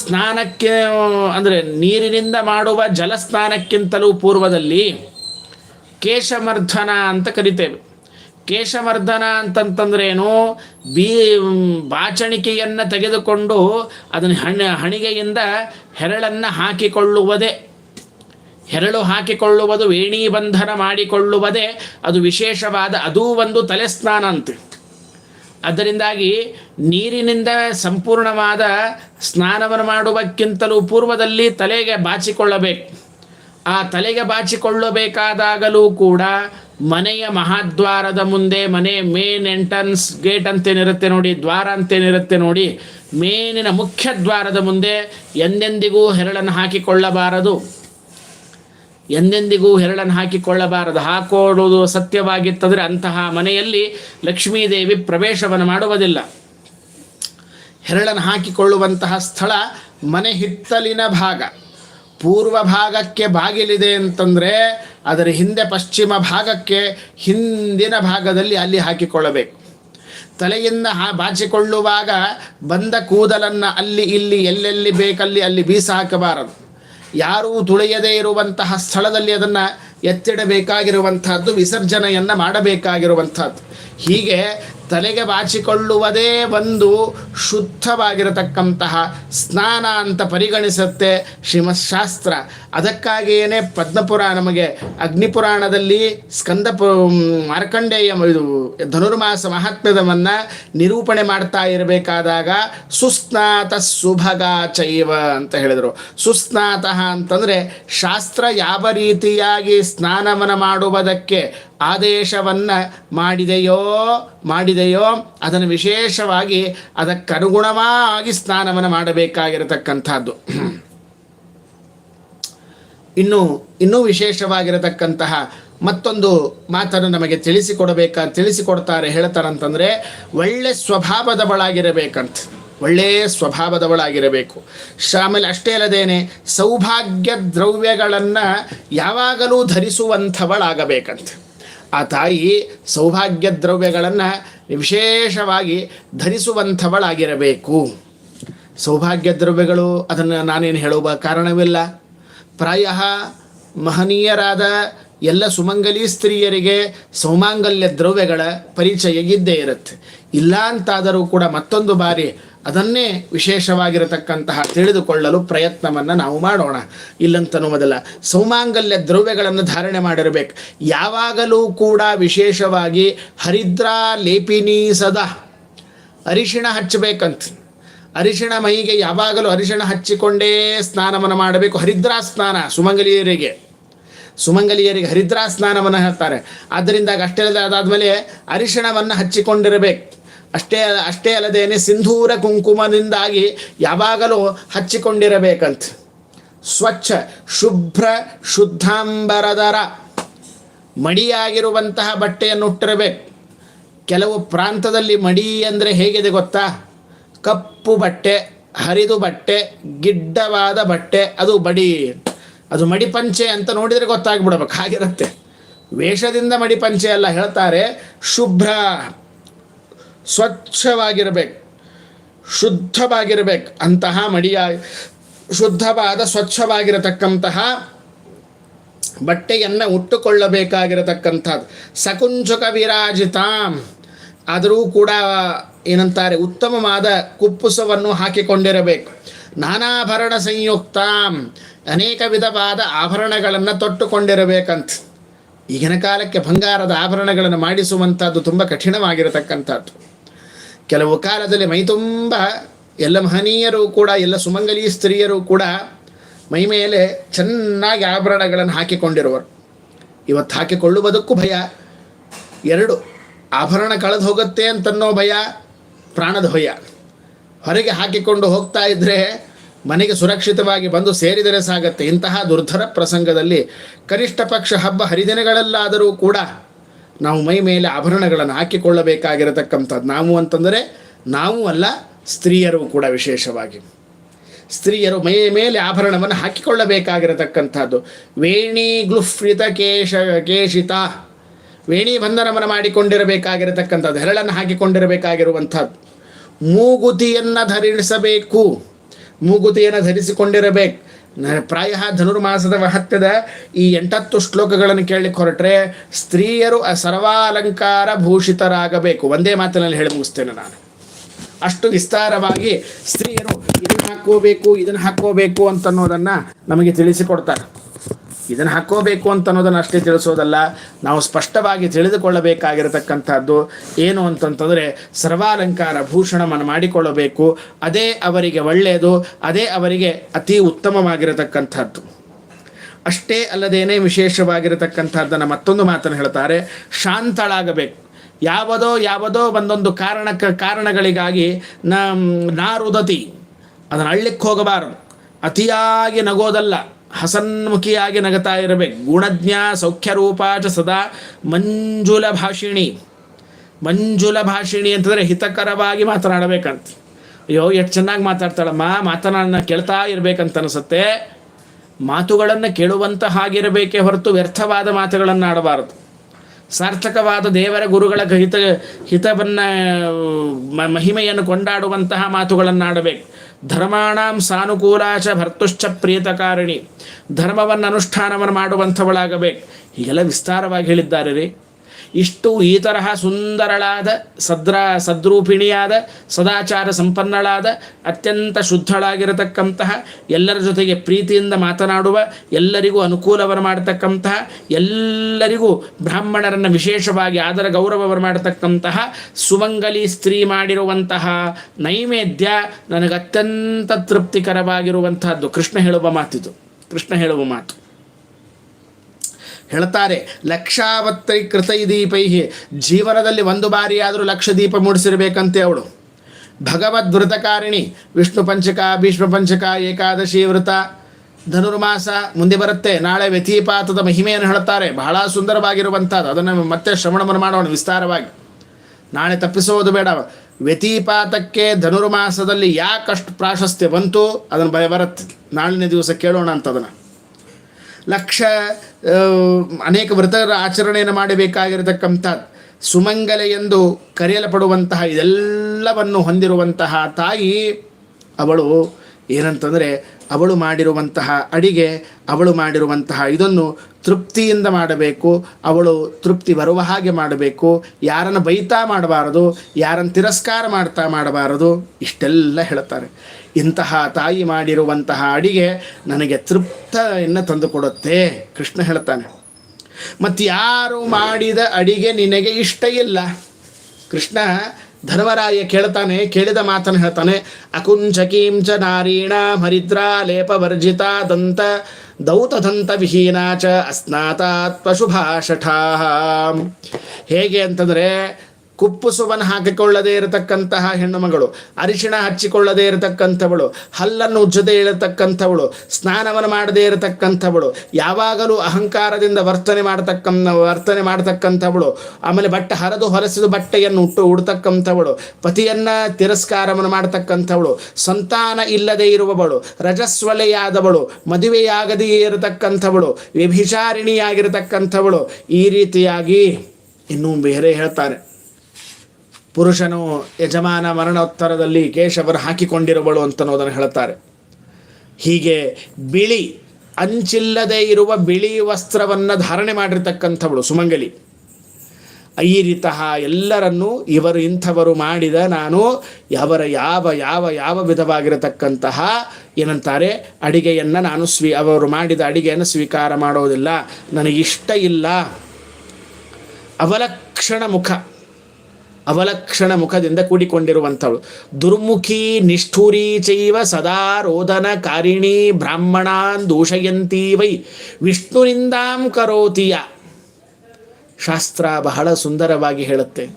ಸ್ನಾನಕ್ಕೆ, ಅಂದರೆ ನೀರಿನಿಂದ ಮಾಡುವ ಜಲ ಸ್ನಾನಕ್ಕಿಂತಲೂ ಪೂರ್ವದಲ್ಲಿ ಕೇಶಮರ್ಧನ ಅಂತ ಕರಿತೇವೆ. ಕೇಶಮರ್ಧನ ಅಂತಂತಂದ್ರೇನು ಬೀ ಬಾಚಣಿಕೆಯನ್ನು ತೆಗೆದುಕೊಂಡು ಅದನ್ನು ಹಣ ಹಣಿಗೆಯಿಂದ ಹೆರಳನ್ನು ಹಾಕಿಕೊಳ್ಳುವುದೇ. ಹೆರಳು ಹಾಕಿಕೊಳ್ಳುವುದು, ವೇಣಿ ಬಂಧನ ಮಾಡಿಕೊಳ್ಳುವುದೇ ಅದು ವಿಶೇಷವಾದ ಅದೂ ಒಂದು ತಲೆ ಸ್ನಾನ ಅಂತ. ಅದರಿಂದಾಗಿ ನೀರಿನಿಂದ ಸಂಪೂರ್ಣವಾದ ಸ್ನಾನವನ್ನು ಮಾಡುವಕ್ಕಿಂತಲೂ ಪೂರ್ವದಲ್ಲಿ ತಲೆಗೆ ಬಾಚಿಕೊಳ್ಳಬೇಕು. ಆ ತಲೆಗೆ ಬಾಚಿಕೊಳ್ಳಬೇಕಾದಾಗಲೂ ಕೂಡ ಮನೆಯ ಮಹಾದ್ವಾರದ ಮುಂದೆ, ಮನೆ ಮೇನ್ ಎಂಟ್ರನ್ಸ್ ಗೇಟ್ ಅಂತೇನಿರುತ್ತೆ ನೋಡಿ, ದ್ವಾರ ಅಂತೇನಿರುತ್ತೆ ನೋಡಿ, ಮೇನಿನ ಮುಖ್ಯ ದ್ವಾರದ ಮುಂದೆ ಎಂದೆಂದಿಗೂ ಹೆರಳನ್ನು ಹಾಕಿಕೊಳ್ಳಬಾರದು. ಎಂದೆಂದಿಗೂ ಹೆರಳನ್ನು ಹಾಕಿಕೊಳ್ಳಬಾರದು. ಹಾಕೋಡುವುದು ಸತ್ಯವಾಗಿತ್ತಂದರೆ ಅಂತಹ ಮನೆಯಲ್ಲಿ ಲಕ್ಷ್ಮೀದೇವಿ ಪ್ರವೇಶವನ್ನು ಮಾಡುವುದಿಲ್ಲ. ಹೆರಳನ್ನು ಹಾಕಿಕೊಳ್ಳುವಂತಹ ಸ್ಥಳ ಮನೆ ಹಿತ್ತಲಿನ ಭಾಗ. ಪೂರ್ವ ಭಾಗಕ್ಕೆ ಬಾಗಿಲಿದೆ ಅಂತಂದರೆ ಅದರ ಹಿಂದೆ ಪಶ್ಚಿಮ ಭಾಗಕ್ಕೆ ಹಿಂದಿನ ಭಾಗದಲ್ಲಿ ಅಲ್ಲಿ ಹಾಕಿಕೊಳ್ಳಬೇಕು. ತಲೆಯಿಂದ ಹಾ ಬಾಚಿಕೊಳ್ಳುವಾಗ ಬಂದ ಕೂದಲನ್ನು ಅಲ್ಲಿ ಇಲ್ಲಿ ಎಲ್ಲೆಲ್ಲಿ ಬೇಕಲ್ಲಿ ಅಲ್ಲಿ ಬೀಸ ಹಾಕಬಾರದು ಯಾರೂ ತುಳಿಯದೇ ಇರುವಂತಹ ಸ್ಥಳದಲ್ಲಿ ಅದನ್ನು ಎತ್ತಿಡಬೇಕಾಗಿರುವಂಥದ್ದು ವಿಸರ್ಜನೆಯನ್ನು ಮಾಡಬೇಕಾಗಿರುವಂಥದ್ದು ಹೀಗೆ ತಲೆಗೆ ಬಾಚಿಕೊಳ್ಳುವುದೇ ಒಂದು ಶುದ್ಧವಾಗಿರತಕ್ಕಂತಹ ಸ್ನಾನ ಅಂತ ಪರಿಗಣಿಸುತ್ತೆ ಶ್ರೀಮಶಾಸ್ತ್ರ ಅದಕ್ಕಾಗಿಯೇ ಪದ್ಮಪುರ ನಮಗೆ ಅಗ್ನಿಪುರಾಣದಲ್ಲಿ ಸ್ಕಂದಪು ಮಾರ್ಕಂಡೇಯ ಇದು ಧನುರ್ಮಾಸ ಮಹಾತ್ಮ್ಯದವನ್ನು ನಿರೂಪಣೆ ಮಾಡ್ತಾ ಇರಬೇಕಾದಾಗ ಸುಸ್ನಾತ ಸುಭಗ ಚೈವ ಅಂತ ಹೇಳಿದರು. ಸುಸ್ನಾತಃ ಅಂತಂದರೆ ಶಾಸ್ತ್ರ ಯಾವ ರೀತಿಯಾಗಿ ಸ್ನಾನವನ್ನು ಮಾಡುವುದಕ್ಕೆ ಆದೇಶವನ್ನು ಮಾಡಿದೆಯೋ ಮಾಡಿದೆಯೋ, ಅದನ್ನು ವಿಶೇಷವಾಗಿ ಅದಕ್ಕನುಗುಣವಾಗಿ ಸ್ನಾನವನ್ನು ಮಾಡಬೇಕಾಗಿರತಕ್ಕಂಥದ್ದು. ಇನ್ನು, ಇನ್ನೂ ವಿಶೇಷವಾಗಿರತಕ್ಕಂತಹ ಮತ್ತೊಂದು ಮಾತನ್ನು ನಮಗೆ ತಿಳಿಸಿಕೊಡಬೇಕ, ತಿಳಿಸಿಕೊಡ್ತಾರೆ, ಹೇಳ್ತಾರಂತಂದರೆ, ಒಳ್ಳೆ ಸ್ವಭಾವದವಳಾಗಿರಬೇಕಂತ ಒಳ್ಳೆಯ ಸ್ವಭಾವದವಳಾಗಿರಬೇಕು. ಆಮೇಲೆ ಅಷ್ಟೇ ಅಲ್ಲದೇನೆ, ಸೌಭಾಗ್ಯ ದ್ರವ್ಯಗಳನ್ನು ಯಾವಾಗಲೂ ಧರಿಸುವಂಥವಳಾಗಬೇಕಂತ. ಆ ತಾಯಿ ಸೌಭಾಗ್ಯ ದ್ರವ್ಯಗಳನ್ನು ವಿಶೇಷವಾಗಿ ಧರಿಸುವಂಥವಳಾಗಿರಬೇಕು. ಸೌಭಾಗ್ಯ ದ್ರವ್ಯಗಳು ಅದನ್ನು ನಾನೇನು ಹೇಳುವ ಕಾರಣವಿಲ್ಲ. ಪ್ರಾಯ ಮಹನೀಯರಾದ ಎಲ್ಲ ಸುಮಂಗಲಿ ಸ್ತ್ರೀಯರಿಗೆ ಸೌಮಾಂಗಲ್ಯ ದ್ರವ್ಯಗಳ ಪರಿಚಯ ಇದ್ದೇ ಇರುತ್ತೆ. ಇಲ್ಲ ಅಂತಾದರೂ ಕೂಡ ಮತ್ತೊಂದು ಬಾರಿ ಅದನ್ನೇ ವಿಶೇಷವಾಗಿರತಕ್ಕಂತಹ ತಿಳಿದುಕೊಳ್ಳಲು ಪ್ರಯತ್ನವನ್ನು ನಾವು ಮಾಡೋಣ. ಇಲ್ಲಂತನ್ನುವುದಲ್ಲ ಸೌಮಾಂಗಲ್ಯ ದ್ರವ್ಯಗಳನ್ನು ಧಾರಣೆ ಮಾಡಿರಬೇಕು. ಯಾವಾಗಲೂ ಕೂಡ ವಿಶೇಷವಾಗಿ ಹರಿದ್ರಾ ಲೇಪಿನಿ ಸದಾ ಅರಿಶಿಣ ಹಚ್ಚಬೇಕಂತ. ಅರಿಶಿಣ ಮೈಗೆ ಯಾವಾಗಲೂ ಅರಿಶಿಣ ಹಚ್ಚಿಕೊಂಡೇ ಸ್ನಾನವನ್ನು ಮಾಡಬೇಕು. ಹರಿದ್ರಾ ಸ್ನಾನ ಸುಮಂಗಲಿಯರಿಗೆ. ಸುಮಂಗಲಿಯರಿಗೆ ಹರಿದ್ರಾ ಸ್ನಾನವನ್ನು ಹೇಳ್ತಾರೆ. ಆದ್ದರಿಂದ ಅಷ್ಟೇ ಅಲ್ಲದೆ ಅದಾದಮೇಲೆ ಅರಿಶಿಣವನ್ನು ಹಚ್ಚಿಕೊಂಡಿರಬೇಕು. ಅಷ್ಟೇ ಅಷ್ಟೇ ಅಲ್ಲದೇನೆ ಸಿಂಧೂರ ಕುಂಕುಮದಿಂದಾಗಿ ಯಾವಾಗಲೂ ಹಚ್ಚಿಕೊಂಡಿರಬೇಕಂತ. ಸ್ವಚ್ಛ, ಶುಭ್ರ, ಶುದ್ಧಾಂಬರದರ ಮಡಿಯಾಗಿರುವಂತಹ ಬಟ್ಟೆಯನ್ನು ಉಟ್ಟಿರಬೇಕು ಕೆಲವು ಪ್ರಾಂತದಲ್ಲಿ ಮಡಿ ಅಂದರೆ ಹೇಗಿದೆ ಗೊತ್ತಾ? ಕಪ್ಪು ಬಟ್ಟೆ, ಹರಿದು ಬಟ್ಟೆ, ಗಿಡ್ಡವಾದ ಬಟ್ಟೆ, ಅದು ಬಡಿ ಅದು ಮಡಿಪಂಚೆ ಅಂತ ನೋಡಿದರೆ ಗೊತ್ತಾಗ್ಬಿಡ್ಬೇಕು, ಹಾಗಿರುತ್ತೆ. ವೇಷದಿಂದ ಮಡಿಪಂಚೆ ಅಲ್ಲ ಹೇಳ್ತಾರೆ, ಶುಭ್ರ. ಸ್ವಚ್ಛವಾಗಿರಬೇಕು, ಶುದ್ಧವಾಗಿರಬೇಕು ಅಂತಹ ಮಡಿಯ, ಶುದ್ಧವಾದ ಸ್ವಚ್ಛವಾಗಿರತಕ್ಕಂತಹ ಬಟ್ಟೆಯನ್ನು ಉಟ್ಟುಕೊಳ್ಳಬೇಕಾಗಿರತಕ್ಕಂಥದ್ದು. ಸಕುಂಚಕ ವಿರಾಜಿತಾಂ. ಆದರೂ ಕೂಡ ಏನಂತಾರೆ, ಉತ್ತಮವಾದ ಕುಪ್ಪುಸವನ್ನು ಹಾಕಿಕೊಂಡಿರಬೇಕು. ನಾನಾಭರಣ ಸಂಯುಕ್ತಾಂ. ಅನೇಕ ವಿಧವಾದ ಆಭರಣಗಳನ್ನು ತೊಟ್ಟುಕೊಂಡಿರಬೇಕಂತ. ಈಗಿನ ಕಾಲಕ್ಕೆ ಬಂಗಾರದ ಆಭರಣಗಳನ್ನು ಮಾಡಿಸುವಂಥದ್ದು ತುಂಬ ಕಠಿಣವಾಗಿರತಕ್ಕಂಥದ್ದು. ಕೆಲವು ಕಾಲದಲ್ಲಿ ಮೈತುಂಬ ಎಲ್ಲ ಮಹನೀಯರು ಕೂಡ, ಎಲ್ಲ ಸುಮಂಗಲಿ ಸ್ತ್ರೀಯರು ಕೂಡ ಮೈ ಮೇಲೆ ಚೆನ್ನಾಗಿ ಆಭರಣಗಳನ್ನು ಹಾಕಿಕೊಂಡಿರುವರು. ಇವತ್ತು ಹಾಕಿಕೊಳ್ಳುವುದಕ್ಕೂ ಭಯ. ಎರಡು, ಆಭರಣ ಕಳೆದು ಹೋಗುತ್ತೆ ಅಂತನ್ನೋ ಭಯ, ಪ್ರಾಣದ ಭಯ. ಹೊರಗೆ ಹಾಕಿಕೊಂಡು ಹೋಗ್ತಾ ಇದ್ದರೆ ಮನೆಗೆ ಸುರಕ್ಷಿತವಾಗಿ ಬಂದು ಸೇರಿದರೆ ಸಾಗತ್ತೆ. ಇಂತಹ ದುರ್ಧರ ಪ್ರಸಂಗದಲ್ಲಿ ಕನಿಷ್ಠ ಪಕ್ಷ ಹಬ್ಬ ಹರಿದಿನಗಳಲ್ಲಾದರೂ ಕೂಡ ನಾವು ಮೈ ಮೇಲೆ ಆಭರಣಗಳನ್ನು ಹಾಕಿಕೊಳ್ಳಬೇಕಾಗಿರತಕ್ಕಂಥದ್ದು. ನಾವು ಅಂತಂದರೆ ನಾವು ಅಲ್ಲ, ಸ್ತ್ರೀಯರು ಕೂಡ ವಿಶೇಷವಾಗಿ. ಸ್ತ್ರೀಯರು ಮೈ ಮೇಲೆ ಆಭರಣವನ್ನು ಹಾಕಿಕೊಳ್ಳಬೇಕಾಗಿರತಕ್ಕಂಥದ್ದು. ವೇಣಿ ಗ್ಲುಫ್ರಿತ ಕೇಶ, ಕೇಶಿತ, ವೇಣಿ ಬಂಧನವನ್ನು ಮಾಡಿಕೊಂಡಿರಬೇಕಾಗಿರತಕ್ಕಂಥದ್ದು, ಹೆರಳನ್ನು ಹಾಕಿಕೊಂಡಿರಬೇಕಾಗಿರುವಂಥದ್ದು. ಮೂಗುತಿಯನ್ನು ಧರಿಸಬೇಕು. ಮೂಗುತಿಯನ್ನು ಧರಿಸಿಕೊಂಡಿರಬೇಕು. ಪ್ರಾಯ ಧನುರ್ಮಾಸದ ಮಹತ್ವದ ಈ ಎಂಟತ್ತು ಶ್ಲೋಕಗಳನ್ನು ಕೇಳಲಿಕ್ಕೆ ಹೊರಟ್ರೆ ಸ್ತ್ರೀಯರು ಸರ್ವಾಲಂಕಾರ ಭೂಷಿತರಾಗಬೇಕು. ಒಂದೇ ಮಾತಿನಲ್ಲಿ ಹೇಳಿ ಮುಗಿಸ್ತೇನೆ ನಾನು. ಅಷ್ಟು ವಿಸ್ತಾರವಾಗಿ ಸ್ತ್ರೀಯರು ಇದನ್ನು ಹಾಕ್ಕೋಬೇಕು ಇದನ್ನು ಹಾಕ್ಕೋಬೇಕು ಅಂತನ್ನೋದನ್ನು ನಮಗೆ ತಿಳಿಸಿಕೊಡ್ತಾರೆ. ಇದನ್ನು ಹಾಕೋಬೇಕು ಅಂತ ಅನ್ನೋದನ್ನು ಅಷ್ಟೇ ತಿಳಿಸೋದಲ್ಲ, ನಾವು ಸ್ಪಷ್ಟವಾಗಿ ತಿಳಿದುಕೊಳ್ಳಬೇಕಾಗಿರತಕ್ಕಂಥದ್ದು ಏನು ಅಂತಂತಂದರೆ ಸರ್ವಾಲಂಕಾರ ಭೂಷಣವನ್ನು ಮಾಡಿಕೊಳ್ಳಬೇಕು, ಅದೇ ಅವರಿಗೆ ಒಳ್ಳೆಯದು, ಅದೇ ಅವರಿಗೆ ಅತಿ ಉತ್ತಮವಾಗಿರತಕ್ಕಂಥದ್ದು. ಅಷ್ಟೇ ಅಲ್ಲದೇನೆ ವಿಶೇಷವಾಗಿರತಕ್ಕಂಥದ್ದನ್ನು ಮತ್ತೊಂದು ಮಾತನ್ನು ಹೇಳ್ತಾರೆ, ಶಾಂತಳಾಗಬೇಕು. ಯಾವುದೋ ಯಾವುದೋ ಒಂದೊಂದು ಕಾರಣಕ್ಕೆ ಕಾರಣಗಳಿಗಾಗಿ ನಾರುದತಿ, ಅದನ್ನು ಅಳ್ಳಿಕ್ಕೆ ಹೋಗಬಾರದು. ಅತಿಯಾಗಿ ನಗೋದಲ್ಲ. ಹಸನ್ಮುಖಿಯಾಗಿ ನಗತಾ ಇರಬೇಕು ಗುಣಜ್ಞ ಸೌಖ್ಯರೂಪಾಚ ಸದಾ ಮಂಜುಲ ಭಾಷಿಣಿ. ಮಂಜುಲ ಭಾಷಿಣಿ ಅಂತಂದರೆ ಹಿತಕರವಾಗಿ ಮಾತನಾಡಬೇಕಂತ. ಅಯ್ಯೋ, ಎಷ್ಟು ಚೆನ್ನಾಗಿ ಮಾತಾಡ್ತಾಳಮ್ಮ, ಮಾತನಾಡನ್ನ ಕೇಳ್ತಾ ಇರಬೇಕಂತ ಅನಿಸುತ್ತೆ. ಮಾತುಗಳನ್ನು ಕೇಳುವಂತ ಹಾಗಿರಬೇಕೇ ಹೊರತು ವ್ಯರ್ಥವಾದ ಮಾತುಗಳನ್ನು ಆಡಬಾರದು ಸಾರ್ಥಕವಾದ ದೇವರ ಗುರುಗಳ ಹಿತ ಹಿತವನ್ನು ಮಹಿಮೆಯನ್ನು ಕೊಂಡಾಡುವಂತಹ ಮಾತುಗಳನ್ನು ಆಡಬೇಕು ಧರ್ಮಾಣಂ ಸಾನುಕೂಲಾಚ ಭರ್ತುಶ್ಚ ಪ್ರಿಯತಕಾರಿಣಿ ಧರ್ಮವನ್ನು ಅನುಷ್ಠಾನವನ್ನು ಮಾಡುವಂಥವಳಾಗಬೇಕು. ಹೀಗೆಲ್ಲ ವಿಸ್ತಾರವಾಗಿ ಹೇಳಿದ್ದಾರೆ ರೀ. ಇಷ್ಟು ಈ ತರಹ ಸುಂದರಳಾದ ಸದ್ರ ಸದ್ರೂಪಿಣಿಯಾದ, ಸದಾಚಾರ ಸಂಪನ್ನಳಾದ, ಅತ್ಯಂತ ಶುದ್ಧಳಾಗಿರತಕ್ಕಂತಹ, ಎಲ್ಲರ ಜೊತೆಗೆ ಪ್ರೀತಿಯಿಂದ ಮಾತನಾಡುವ, ಎಲ್ಲರಿಗೂ ಅನುಕೂಲವನ್ನು ಮಾಡತಕ್ಕಂತಹ, ಎಲ್ಲರಿಗೂ ಬ್ರಾಹ್ಮಣರನ್ನು ವಿಶೇಷವಾಗಿ ಆದರ ಗೌರವವನ್ನು ಮಾಡತಕ್ಕಂತಹ ಸುಮಂಗಲಿ ಸ್ತ್ರೀ ಮಾಡಿರುವಂತಹ ನೈವೇದ್ಯ ನನಗೆ ಅತ್ಯಂತ ತೃಪ್ತಿಕರವಾಗಿರುವಂತಹದ್ದು. ಕೃಷ್ಣ ಹೇಳುವ ಮಾತಿದು. ಕೃಷ್ಣ ಹೇಳುವ ಮಾತು. ಹೇಳ್ತಾರೆ, ಲಕ್ಷಾವತ್ತೈ ಕೃತೈದೀಪೈ ಜೀವನದಲ್ಲಿ ಒಂದು ಬಾರಿಯಾದರೂ ಲಕ್ಷ ದೀಪ ಮೂಡಿಸಿರಬೇಕಂತೆ ಅವಳು. ಭಗವದ್ ವೃತಕಾರಿಣಿ ವಿಷ್ಣು ಪಂಚಕ, ಭೀಷ್ಮ ಪಂಚಕ, ಏಕಾದಶಿ ವೃತ ಧನುರ್ಮಾಸ ಮುಂದೆ ಬರುತ್ತೆ. ನಾಳೆ ವ್ಯತಿಪಾತದ ಮಹಿಮೆಯನ್ನು ಹೇಳ್ತಾರೆ ಬಹಳ ಸುಂದರವಾಗಿರುವಂಥದ್ದು. ಅದನ್ನು ಮತ್ತೆ ಶ್ರವಣವನ್ನು ಮಾಡೋಣ ವಿಸ್ತಾರವಾಗಿ. ನಾಳೆ ತಪ್ಪಿಸೋದು ಬೇಡ. ವ್ಯತಿಪಾತಕ್ಕೆ ಧನುರ್ಮಾಸದಲ್ಲಿ ಯಾಕಷ್ಟು ಪ್ರಾಶಸ್ತ್ಯ ಬಂತು, ಅದನ್ನು ಬರುತ್ತೆ. ನಾಳಿನ ದಿವಸ ಕೇಳೋಣ ಅಂತ ಅದನ್ನು ಲಕ್ಷ ಅನೇಕ ವ್ರತರ ಆಚರಣೆಯನ್ನು ಮಾಡಬೇಕಾಗಿರತಕ್ಕಂಥ ಸುಮಂಗಲೆ ಎಂದು ಕರೆಯಲ್ಪಡುವಂತಹ ಇದೆಲ್ಲವನ್ನು ಹೊಂದಿರುವಂತಹ ತಾಯಿ, ಅವಳು ಏನಂತಂದರೆ ಅವಳು ಮಾಡಿರುವಂತಹ ಅಡಿಗೆ, ಅವಳು ಮಾಡಿರುವಂತಹ ಇದನ್ನು ತೃಪ್ತಿಯಿಂದ ಮಾಡಬೇಕು, ಅವಳು ತೃಪ್ತಿ ಬರುವ ಹಾಗೆ ಮಾಡಬೇಕು, ಯಾರನ್ನು ಬೈತಾ ಮಾಡಬಾರದು, ಯಾರನ್ನು ತಿರಸ್ಕಾರ ಮಾಡ್ತಾ ಮಾಡಬಾರದು, ಇಷ್ಟೆಲ್ಲ ಹೇಳ್ತಾರೆ. ಇಂತಹ ತಾಯಿ ಮಾಡಿರುವಂತಹ ಅಡಿಗೆ ನನಗೆ ತೃಪ್ತಿಯನ್ನು ತಂದುಕೊಡುತ್ತೆ ಕೃಷ್ಣ ಹೇಳ್ತಾನೆ ಮತ್ತು ಯಾರು ಮಾಡಿದ ಅಡಿಗೆ ನಿನಗೆ ಇಷ್ಟ ಇಲ್ಲ? ಕೃಷ್ಣ ಧರ್ಮರಾಯ ಕೇಳ್ತಾನೆ, ಕೇಳಿದ ಮಾತನ್ನು ಹೇಳ್ತಾನೆ, ಅಕುಂಚಕೀಂ ಚ ನಾರೀಣ ಹರಿದ್ರಾ ಲೇಪವರ್ಜಿತ ದಂತ ದೌತದಂತ ವಿಹೀನ ಚ ಅಸ್ನಾತಾತ್ ಪಶುಭಾಷಠಾ. ಹೇಗೆ ಅಂತಂದರೆ ಕುಪ್ಪುಸುವನ್ನು ಹಾಕಿಕೊಳ್ಳದೇ ಇರತಕ್ಕಂತಹ ಹೆಣ್ಣುಮಗಳು ಅರಿಶಿಣ ಹಚ್ಚಿಕೊಳ್ಳದೇ ಇರತಕ್ಕಂಥವಳು, ಹಲ್ಲನ್ನು ಉಜ್ಜದೇ ಇರತಕ್ಕಂಥವಳು, ಸ್ನಾನವನ್ನು ಮಾಡದೇ ಇರತಕ್ಕಂಥವಳು, ಯಾವಾಗಲೂ ಅಹಂಕಾರದಿಂದ ವರ್ತನೆ ಮಾಡತಕ್ಕ, ವರ್ತನೆ ಮಾಡತಕ್ಕಂಥವಳು, ಆಮೇಲೆ ಬಟ್ಟೆ ಹರಿದು ಹೊರಸಿದು ಬಟ್ಟೆಯನ್ನು ಉಟ್ಟು ಉಡ್ತಕ್ಕಂಥವಳು, ಪತಿಯನ್ನ ತಿರಸ್ಕಾರವನ್ನು ಮಾಡತಕ್ಕಂಥವಳು, ಸಂತಾನ ಇಲ್ಲದೆ ಇರುವವಳು, ರಜಸ್ವಲೆಯಾದವಳು ಮದುವೆಯಾಗದೆಯೇ ಇರತಕ್ಕಂಥವಳು, ವ್ಯಭಿಚಾರಿಣಿಯಾಗಿರತಕ್ಕಂಥವಳು, ಈ ರೀತಿಯಾಗಿ ಇನ್ನೂ ಬೇರೆ ಹೇಳ್ತಾರೆ. ಪುರುಷನು ಯಜಮಾನ ಮರಣೋತ್ತರದಲ್ಲಿ ಕೇಶವರು ಹಾಕಿಕೊಂಡಿರುವಳು ಅಂತ ಅನ್ನೋದನ್ನು ಹೇಳ್ತಾರೆ ಹೀಗೆ ಬಿಳಿ, ಅಂಚಿಲ್ಲದೆ ಇರುವ ಬಿಳಿ ವಸ್ತ್ರವನ್ನು ಧಾರಣೆ ಮಾಡಿರ್ತಕ್ಕಂಥವಳು ಸುಮಂಗಲಿ. ಈ ರೀತಹ ಎಲ್ಲರನ್ನೂ ಇವರು ಇಂಥವರು ಮಾಡಿದ ನಾನು ಅವರ ಯಾವ ಯಾವ ಯಾವ ವಿಧವಾಗಿರತಕ್ಕಂತಹ ಏನಂತಾರೆ, ಅಡಿಗೆಯನ್ನು ನಾನು ಸ್ವೀ, ಅವರು ಮಾಡಿದ ಅಡಿಗೆಯನ್ನು ಸ್ವೀಕಾರ ಮಾಡೋದಿಲ್ಲ, ನನಗಿಷ್ಟ ಇಲ್ಲ. ಅವಲಕ್ಷಣ ಮುಖ. ಅವಲಕ್ಷಣ ಮುಖದಿಂದ ಕೂಡಿಕೊಂಡಿರುವಂಥವಳು. ದುರ್ಮುಖಿ ನಿಷ್ಠುರಿ ಚೈವ ಸದಾ ರೋದನ ಕಾರಿಣಿ ಬ್ರಾಹ್ಮಣಾನ್ ದೂಷಯಂತಿ ವೈ. ವಿಷ್ಣುನಿಂದಾಂ ಕರೋತಿಯ. ಶಾಸ್ತ್ರ ಬಹಳ ಸುಂದರವಾಗಿ ಹೇಳುತ್ತೆ.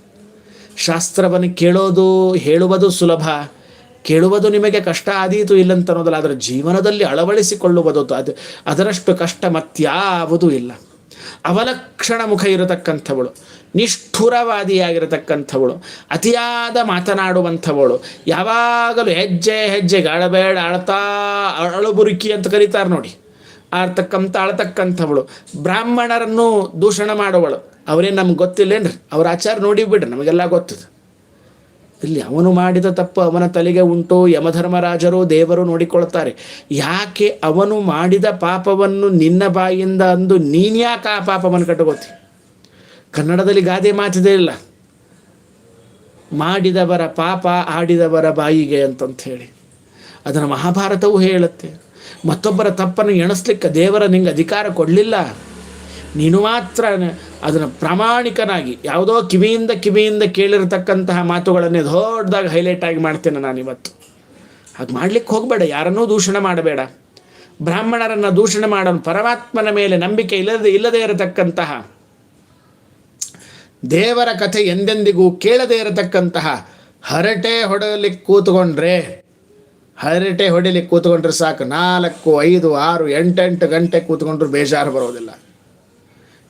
ಶಾಸ್ತ್ರವನ್ನು ಕೇಳೋದು, ಹೇಳುವುದು ಸುಲಭ. ಕೇಳುವುದು ನಿಮಗೆ ಕಷ್ಟ ಆದೀತು ಇಲ್ಲಂತನ್ನೋದಲ್ಲ ಅದರ ಜೀವನದಲ್ಲಿ ಅಳವಡಿಸಿಕೊಳ್ಳುವುದು ಅದು ಅದರಷ್ಟು ಕಷ್ಟ ಮತ್ಯಾವುದೂ ಇಲ್ಲ. ಅವಲಕ್ಷಣ ಮುಖ ಇರತಕ್ಕಂಥವಳು, ನಿಷ್ಠುರವಾದಿಯಾಗಿರತಕ್ಕಂಥವಳು, ಅತಿಯಾದ ಮಾತನಾಡುವಂಥವಳು, ಯಾವಾಗಲೂ ಹೆಜ್ಜೆ ಹೆಜ್ಜೆ ಗಾಳಬೇಡ ಅಳ್ತಾ ಅಳುಬುರುಕಿ ಅಂತ ಕರೀತಾರೆ ನೋಡಿ. ಆಡ್ತಕ್ಕಂಥ ಅಳತಕ್ಕಂಥವಳು ಬ್ರಾಹ್ಮಣರನ್ನು ದೂಷಣ ಮಾಡುವಳು. ಅವರೇನು ನಮ್ಗೆ ಗೊತ್ತಿಲ್ಲೇನ್ರಿ? ಅವ್ರ ಆಚಾರ ನೋಡಿ ಬಿಡ್ರಿ, ನಮಗೆಲ್ಲ ಗೊತ್ತಿದೆ. ಇಲ್ಲಿ ಅವನು ಮಾಡಿದ ತಪ್ಪು ಅವನ ತಲೆಗೆ ಉಂಟು, ಯಮಧರ್ಮರಾಜರು ದೇವರು ನೋಡಿಕೊಳ್ತಾರೆ ಯಾಕೆ ಅವನು ಮಾಡಿದ ಪಾಪವನ್ನು ನಿನ್ನ ಬಾಯಿಂದ ಅಂದು ನೀನ್ಯಾಕೆ ಆ ಪಾಪವನ್ನು ಕಟ್ಟಗೋತಿ ಕನ್ನಡದಲ್ಲಿ ಗಾದೆ ಮಾತಿದೆ ಇಲ್ಲ ಮಾಡಿದವರ ಪಾಪ ಆಡಿದವರ ಬಾಯಿಗೆ ಅಂತಂತ ಹೇಳಿ ಅದನ್ನು ಮಹಾಭಾರತವೂ ಹೇಳುತ್ತೆ. ಮತ್ತೊಬ್ಬರ ತಪ್ಪನ್ನು ಎಣಿಸ್ಲಿಕ್ಕೆ ದೇವರ ನಿಂಗೆ ಅಧಿಕಾರ ಕೊಡಲಿಲ್ಲ. ನೀನು ಮಾತ್ರ ಅದನ್ನು ಪ್ರಾಮಾಣಿಕನಾಗಿ, ಯಾವುದೋ ಕಿವಿಯಿಂದ ಕಿವಿಯಿಂದ ಕೇಳಿರತಕ್ಕಂತಹ ಮಾತುಗಳನ್ನೇ ದೊಡ್ಡದಾಗಿ ಹೈಲೈಟ್ ಆಗಿ ಮಾಡ್ತೇನೆ ನಾನಿವತ್ತು ಹಾಗೆ ಮಾಡ್ಲಿಕ್ಕೆ ಹೋಗಬೇಡ, ಯಾರನ್ನೂ ದೂಷಣೆ ಮಾಡಬೇಡ. ಬ್ರಾಹ್ಮಣರನ್ನು ದೂಷಣೆ ಮಾಡೋನು ಪರಮಾತ್ಮನ ಮೇಲೆ ನಂಬಿಕೆ ಇಲ್ಲದೆ, ಇಲ್ಲದೇ ಇರತಕ್ಕಂತಹ, ದೇವರ ಕಥೆ ಎಂದೆಂದಿಗೂ ಕೇಳದೇ ಇರತಕ್ಕಂತಹ ಹರಟೆ ಹೊಡೆಯಲಿಕ್ಕೆ ಕೂತ್ಕೊಂಡ್ರೆ, ಹರಟೆ ಹೊಡಿಲಿಕ್ಕೆ ಕೂತ್ಕೊಂಡ್ರೆ ಸಾಕು. ನಾಲ್ಕು, ಐದು, ಆರು, ಎಂಟೆಂಟು ಗಂಟೆ ಕೂತ್ಕೊಂಡ್ರು ಬೇಜಾರು ಬರೋದಿಲ್ಲ.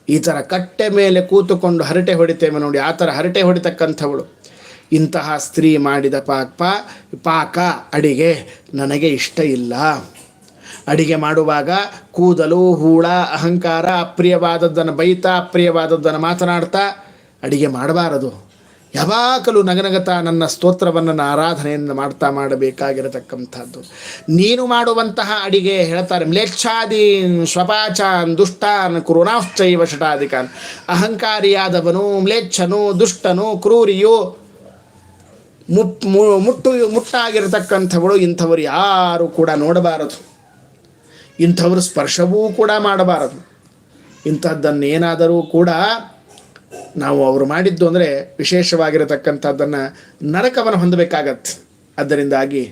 ಈ ಥರ ಕಟ್ಟೆ ಮೇಲೆ ಕೂತುಕೊಂಡು ಹರಟೆ ಹೊಡಿತೇವೆ ನೋಡಿ, ಆ ಥರ ಹರಟೆ ಹೊಡಿತಕ್ಕಂಥವಳು. ಇಂತಹ ಸ್ತ್ರೀ ಮಾಡಿದ ಪಾಕ ಪಾಕ ಅಡಿಗೆ ನನಗೆ ಇಷ್ಟ ಇಲ್ಲ. ಅಡಿಗೆ ಮಾಡುವಾಗ ಕೂದಲು, ಹೂಳ, ಅಹಂಕಾರ, ಅಪ್ರಿಯವಾದದ್ದನ್ನು ಬೈತಾ, ಅಪ್ರಿಯವಾದದ್ದನ್ನು ಮಾತನಾಡ್ತಾ ಅಡಿಗೆ ಮಾಡಬಾರದು. ಯಾವಾಗಲೂ ನಗನಗತ ನನ್ನ ಸ್ತೋತ್ರವನ್ನು ನಾನು ಆರಾಧನೆಯನ್ನು ಮಾಡ್ತಾ ಮಾಡಬೇಕಾಗಿರತಕ್ಕಂಥದ್ದು. ನೀನು ಮಾಡುವಂತಹ ಅಡಿಗೆ ಹೇಳ್ತಾರೆ, ಮ್ಲೇಚ್ಛಾದೀನ್ ಸ್ವಪಾಚಾನ್ ದುಷ್ಟಾನ್ ಕುರುಣಾಶ್ಚೈವ ಶಟಾಧಿಕಾನ್. ಅಹಂಕಾರಿಯಾದವನು ಮ್ಲೇಚ್ಛನು, ದುಷ್ಟನು, ಕ್ರೂರಿಯು ಮುಟ್ಟು, ಮುಟ್ಟಾಗಿರತಕ್ಕಂಥವಳು, ಇಂಥವರು ಯಾರು ಕೂಡ ನೋಡಬಾರದು. ಇಂಥವರು ಸ್ಪರ್ಶವೂ ಕೂಡ ಮಾಡಬಾರದು. ಇಂಥದ್ದನ್ನೇನಾದರೂ ಕೂಡ ನಾವು ಅವರು ಮಾಡಿದ್ದು ಅಂದರೆ ವಿಶೇಷವಾಗಿರತಕ್ಕಂಥದ್ದನ್ನು ನರಕವನ್ನು ಹೊಂದಬೇಕಾಗತ್ತೆ. ಅದರಿಂದಾಗಿ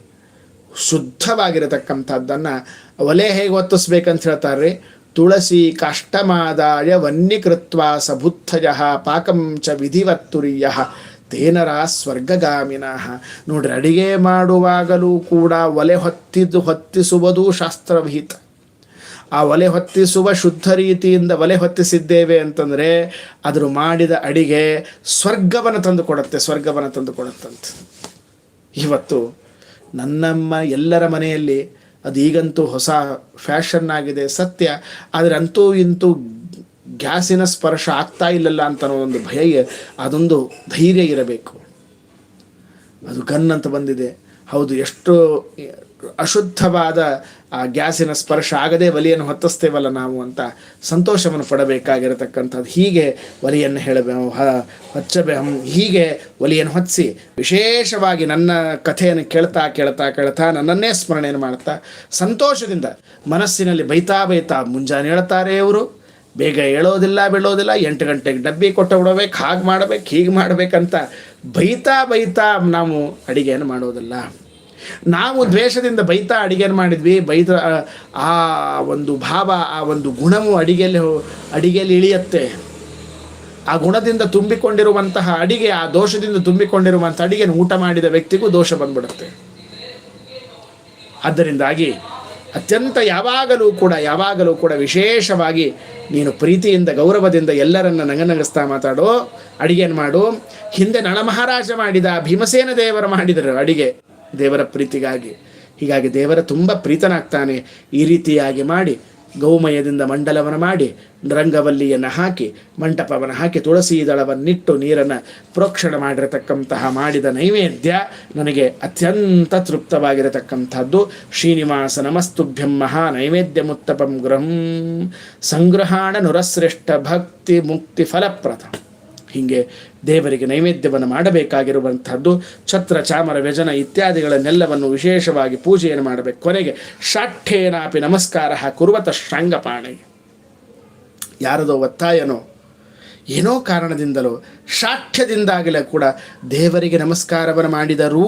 ಶುದ್ಧವಾಗಿರತಕ್ಕಂಥದ್ದನ್ನು ಒಲೆ ಹೇಗೆ ಒತ್ತಿಸ್ಬೇಕಂತ ಹೇಳ್ತಾರೆ? ತುಳಸಿ ಕಾಷ್ಟಮಾದಾಯ ವನ್ಯಕೃತ್ವ ಸಬುತ್ಥಯ ಪಾಕಂ ಚ ವಿಧಿವತ್ತುರಿಯ ತೇನರ ಸ್ವರ್ಗಗಾಮಿನಃ. ನೋಡ್ರಿ, ಅಡಿಗೆ ಮಾಡುವಾಗಲೂ ಕೂಡ ಒಲೆ ಹೊತ್ತಿದ್ದು ಹೊತ್ತಿಸುವುದು ಶಾಸ್ತ್ರವಿಹಿತ. ಆ ಒಲೆ ಹೊತ್ತಿಸುವ ಶುದ್ಧ ರೀತಿಯಿಂದ ಒಲೆ ಹೊತ್ತಿಸಿದ್ದೇವೆ ಅಂತಂದರೆ ಅದರ ಮಾಡಿದ ಅಡಿಗೆ ಸ್ವರ್ಗವನ್ನು ತಂದು ಕೊಡುತ್ತೆ ಸ್ವರ್ಗವನ್ನು ತಂದು ಕೊಡುತ್ತಂತೆ ಇವತ್ತು ನನ್ನಮ್ಮ ಎಲ್ಲರ ಮನೆಯಲ್ಲಿ ಅದು ಈಗಂತೂ ಹೊಸ ಫ್ಯಾಷನ್ ಆಗಿದೆ, ಸತ್ಯ. ಆದರೆ ಅಂತೂ ಇಂತೂ ಗ್ಯಾಸಿನ ಸ್ಪರ್ಶ ಆಗ್ತಾ ಇಲ್ಲಲ್ಲ ಅಂತ ಒಂದು ಭಯ ಅದೊಂದು ಧೈರ್ಯ ಇರಬೇಕು. ಅದು ಗನ್ ಅಂತ ಬಂದಿದೆ. ಹೌದು, ಎಷ್ಟು ಅಶುದ್ಧವಾದ ಆ ಗ್ಯಾಸಿನ ಸ್ಪರ್ಶ ಆಗದೆ ಒಲೆಯನ್ನು ಹೊತ್ತಿಸ್ತೇವಲ್ಲ ನಾವು ಅಂತ ಸಂತೋಷವನ್ನು ಪಡಬೇಕಾಗಿರತಕ್ಕಂಥದ್ದು. ಹೀಗೆ ಒಲೆಯನ್ನು ಹೇಳಬೇ ಹಚ್ಚಬೇ ಹೀಗೆ ಒಲೆಯನ್ನು ಹೊತ್ತಿಸಿ ವಿಶೇಷವಾಗಿ ನನ್ನ ಕಥೆಯನ್ನು ಕೇಳ್ತಾ ಕೇಳ್ತಾ ಕೇಳ್ತಾ ನನ್ನನ್ನೇ ಸ್ಮರಣೆಯನ್ನು ಮಾಡ್ತಾ ಸಂತೋಷದಿಂದ ಮನಸ್ಸಿನಲ್ಲಿ ಬೈತಾ ಬೈತಾ ಮುಂಜಾನೆ ಹೇಳ್ತಾರೆ ಇವರು, ಬೇಗ ಹೇಳೋದಿಲ್ಲ ಬೀಳೋದಿಲ್ಲ, ಎಂಟು ಗಂಟೆಗೆ ಡಬ್ಬಿ ಕೊಟ್ಟು ಬಿಡಬೇಕು, ಹಾಗೆ ಮಾಡಬೇಕು, ಹೀಗೆ ಮಾಡಬೇಕಂತ ಬೈತಾ ಬೈತಾ ನಾವು ಅಡಿಗೆಯನ್ನು ಮಾಡೋದಿಲ್ಲ. ನಾವು ದ್ವೇಷದಿಂದ ಬೈತಾ ಅಡಿಗೆ ಮಾಡಿದ್ವಿ, ಬೈತ, ಆ- ಒಂದು ಭಾವ, ಆ ಒಂದು ಗುಣವು ಅಡಿಗೆಯಲ್ಲಿ ಅಡಿಗೆಯಲ್ಲಿ ಇಳಿಯತ್ತೆ. ಆ ಗುಣದಿಂದ ತುಂಬಿಕೊಂಡಿರುವಂತಹ ಅಡಿಗೆ, ಆ ದೋಷದಿಂದ ತುಂಬಿಕೊಂಡಿರುವಂಥ ಅಡಿಗೆ ಊಟ ಮಾಡಿದ ವ್ಯಕ್ತಿಗೂ ದೋಷ ಬಂದ್ಬಿಡುತ್ತೆ. ಆದ್ದರಿಂದಾಗಿ ಅತ್ಯಂತ ಯಾವಾಗಲೂ ಕೂಡ ಯಾವಾಗಲೂ ಕೂಡ ವಿಶೇಷವಾಗಿ ನೀನು ಪ್ರೀತಿಯಿಂದ, ಗೌರವದಿಂದ ಎಲ್ಲರನ್ನ ನಗನಗಿಸ್ತಾ ಮಾತಾಡೋ ಅಡಿಗೆಯನ್ನು ಮಾಡು. ಹಿಂದೆ ನಳಮಹಾರಾಜ ಮಾಡಿದ ಭೀಮಸೇನ ದೇವರ ಮಾಡಿದರು ಅಡಿಗೆ. ದೇವರ ಪ್ರೀತಿಗಾಗಿ. ಹೀಗಾಗಿ ದೇವರ ತುಂಬ ಪ್ರೀತನಾಗ್ತಾನೆ. ಈ ರೀತಿಯಾಗಿ ಮಾಡಿ ಗೌಮಯದಿಂದ ಮಂಡಲವನ್ನು ಮಾಡಿ ರಂಗವಲ್ಲಿಯನ್ನು ಹಾಕಿ ಮಂಟಪವನ್ನು ಹಾಕಿ ತುಳಸಿ ದಳವನ್ನಿಟ್ಟು ನೀರನ್ನು ಪ್ರೋಕ್ಷಣ ಮಾಡಿರತಕ್ಕಂತಹ ಮಾಡಿದ ನೈವೇದ್ಯ ನನಗೆ ಅತ್ಯಂತ ತೃಪ್ತವಾಗಿರತಕ್ಕಂಥದ್ದು. ಶ್ರೀನಿವಾಸ ನಮಸ್ತುಭ್ಯಂ ಮಹಾ ನೈವೇದ್ಯ ಮುತ್ತಪಂ ಗೃಹಂ ಸಂಗ್ರಹಾಣ ನುರಶ್ರೇಷ್ಠ ಭಕ್ತಿ ಮುಕ್ತಿ ಫಲಪ್ರದ. ಹೀಗೆ ದೇವರಿಗೆ ನೈವೇದ್ಯವನ್ನು ಮಾಡಬೇಕಾಗಿರುವಂಥದ್ದು, ಛತ್ರ, ಚಾಮರ, ವ್ಯಜನ ಇತ್ಯಾದಿಗಳನ್ನೆಲ್ಲವನ್ನು ವಿಶೇಷವಾಗಿ ಪೂಜೆಯನ್ನು ಮಾಡಬೇಕು. ಕೊನೆಗೆ ಶಾಠ್ಯೇನಾಪಿ ನಮಸ್ಕಾರ ಕುರುವತ ಶ್ರಾಂಗಪಾಣಿಗೆ ಯಾರದೋ ಒತ್ತಾಯನೋ, ಏನೋ ಕಾರಣದಿಂದಲೋ ಶಾಠ್ಯದಿಂದಾಗಲೇ ಕೂಡ ದೇವರಿಗೆ ನಮಸ್ಕಾರವನ್ನು ಮಾಡಿದರೂ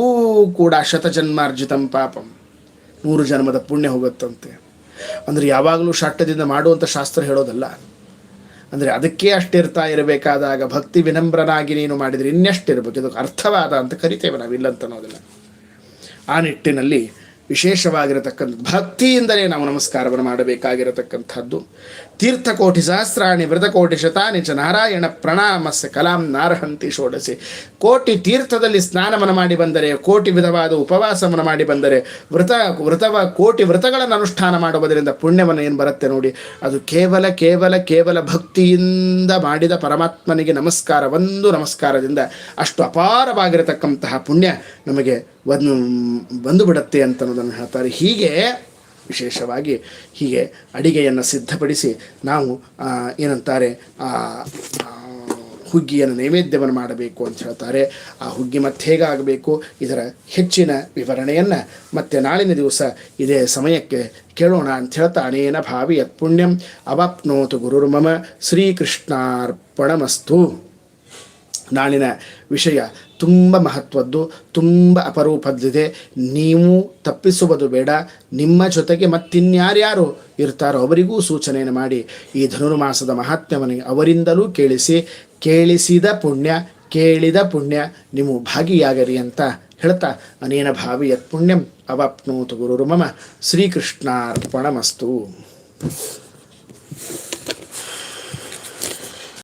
ಕೂಡ ಶತಜನ್ಮಾರ್ಜಿತಂ ಪಾಪಂ. ನೂರು ಜನ್ಮದ ಪುಣ್ಯ ಹೋಗುತ್ತಂತೆ. ಅಂದರೆ ಯಾವಾಗಲೂ ಶಾಠ್ಯದಿಂದ ಮಾಡುವಂಥ ಶಾಸ್ತ್ರ ಹೇಳೋದಲ್ಲ. ಅಂದರೆ ಅದಕ್ಕೆ ಅಷ್ಟಿರ್ತಾ ಇರಬೇಕಾದಾಗ ಭಕ್ತಿ ವಿನಮ್ರನಾಗಿ ನೀನು ಮಾಡಿದರೆ ಇನ್ನೆಷ್ಟಿರ್ಬೇಕು ಇದಕ್ಕೆ ಅರ್ಥವಾದ ಅಂತ ಕರಿತೇವೆ ನಾವು ಇಲ್ಲಂತ ಅನ್ನೋದಿಲ್ಲ. ಆ ನಿಟ್ಟಿನಲ್ಲಿ ವಿಶೇಷವಾಗಿರತಕ್ಕಂಥ ಭಕ್ತಿಯಿಂದಲೇ ನಾವು ನಮಸ್ಕಾರವನ್ನು ಮಾಡಬೇಕಾಗಿರತಕ್ಕಂಥದ್ದು. ತೀರ್ಥಕೋಟಿ ಸಹಸ್ರಾಣಿ ವ್ರತಕೋಟಿ ಶತಾನಿ ಚ ನಾರಾಯಣ ಪ್ರಣಾಮಸ್ಯ ಕಲಾಂ ನಾರಹಂತಿ ಷೋಡಸಿ ಕೋಟಿ ತೀರ್ಥದಲ್ಲಿ ಸ್ನಾನವನ್ನು ಮಾಡಿ ಬಂದರೆ, ಕೋಟಿ ವಿಧವಾದ ಉಪವಾಸವನ್ನು ಮಾಡಿ ಬಂದರೆ, ವ್ರತ ವೃತವ ಕೋಟಿ ವ್ರತಗಳನ್ನು ಅನುಷ್ಠಾನ ಮಾಡುವುದರಿಂದ ಪುಣ್ಯವನ್ನು ಏನು ಬರುತ್ತೆ ನೋಡಿ, ಅದು ಕೇವಲ ಕೇವಲ ಕೇವಲ ಭಕ್ತಿಯಿಂದ ಮಾಡಿದ ಪರಮಾತ್ಮನಿಗೆ ನಮಸ್ಕಾರ, ಒಂದು ನಮಸ್ಕಾರದಿಂದ ಅಷ್ಟು ಅಪಾರವಾಗಿರತಕ್ಕಂತಹ ಪುಣ್ಯ ನಮಗೆ ಒಂದು ಬಂದು ಬಿಡುತ್ತೆ ಅಂತ ಅನ್ನೋದನ್ನು ಹೇಳ್ತಾರೆ. ಹೀಗೆ ವಿಶೇಷವಾಗಿ ಹೀಗೆ ಅಡಿಗೆಯನ್ನು ಸಿದ್ಧಪಡಿಸಿ ನಾವು ಏನಂತಾರೆ ಹುಗ್ಗಿಯನ್ನು ನೈವೇದ್ಯವನ್ನು ಮಾಡಬೇಕು ಅಂತ ಹೇಳ್ತಾರೆ. ಆ ಹುಗ್ಗಿ ಮತ್ತೆ ಹೇಗಾಗಬೇಕು? ಇದರ ಹೆಚ್ಚಿನ ವಿವರಣೆಯನ್ನು ಮತ್ತೆ ನಾಳಿನ ದಿವಸ ಇದೇ ಸಮಯಕ್ಕೆ ಕೇಳೋಣ ಅಂತ ಹೇಳ್ತಾ ಅನೇನ ಭಾವಿ ಯತ್ ಪುಣ್ಯಂ, ಅವಾಪ್ನೋತು ಗುರುರ್ಮಮ, ಶ್ರೀಕೃಷ್ಣಾರ್ಪಣಮಸ್ತು. ನಾಳಿನ ವಿಷಯ ತುಂಬ ಮಹತ್ವದ್ದು, ತುಂಬ ಅಪರೂಪದ್ದಿದೆ. ನೀವು ತಪ್ಪಿಸುವುದು ಬೇಡ. ನಿಮ್ಮ ಜೊತೆಗೆ ಮತ್ತಿನ್ಯಾರ್ಯಾರು ಇರ್ತಾರೋ ಅವರಿಗೂ ಸೂಚನೆಯನ್ನು ಮಾಡಿ. ಈ ಧನುರ್ಮಾಸದ ಮಹಾತ್ಮ್ಯವನ್ನು ಅವರಿಂದಲೂ ಕೇಳಿಸಿ, ಕೇಳಿಸಿದ ಪುಣ್ಯ, ಕೇಳಿದ ಪುಣ್ಯ, ನಿಮ್ಮ ಭಾಗಿಯಾಗರಿ ಅಂತ ಹೇಳ್ತಾ ಅನೇನ ಭಾವಿ ಪುಣ್ಯಂ ಗುರುರು ಮಮ ಶ್ರೀಕೃಷ್ಣಾರ್ಪಣಮಸ್ತು.